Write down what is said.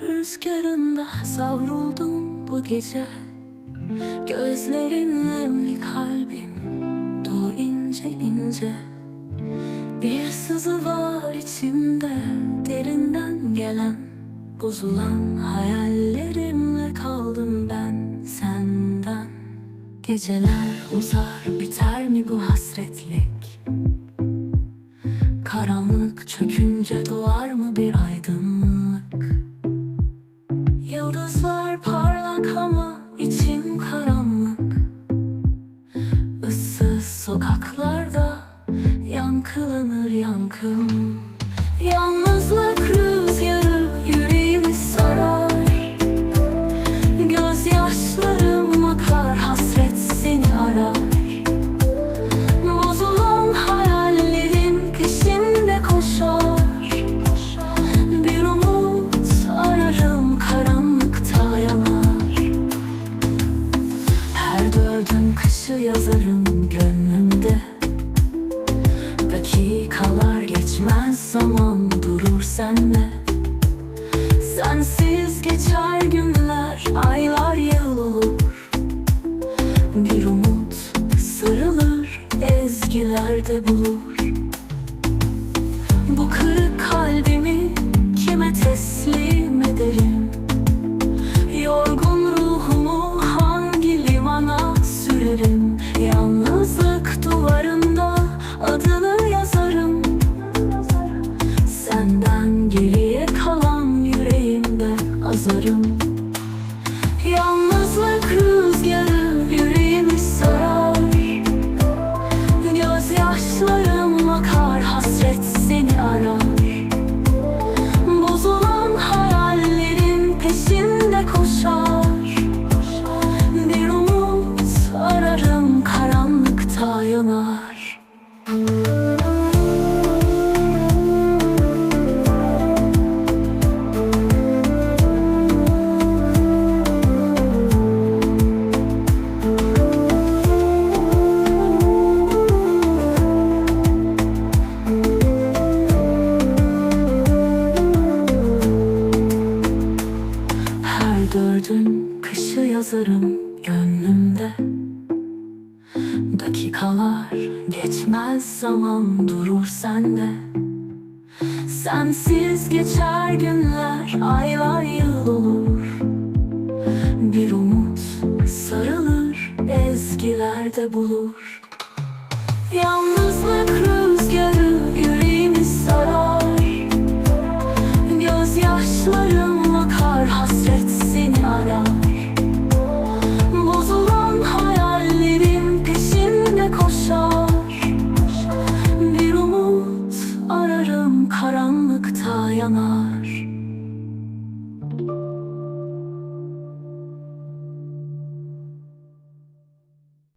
rüzgarında savruldum bu gece. Gözlerin nemli kalbim Dur ince ince. Bir sızı var içimde Derinden gelen Bozulan hayallerimle kaldım ben senden. Geceler uzar biter mi bu hasretlik? Karanlık çökünce yankılanır yankım. Yalnızlık zaman durur senle. Sensiz geçer günler, aylar yıl olur. Bir umut sarılır, ezgilerde bulur azarım Yalnızlık rüzgarı dördün kışı yazarım gönlümde. Dakikalar geçmez zaman durur sende. Sensiz geçer günler aylar yıl olur. Bir umut sarılır ezgilerde bulur. Yalnızlık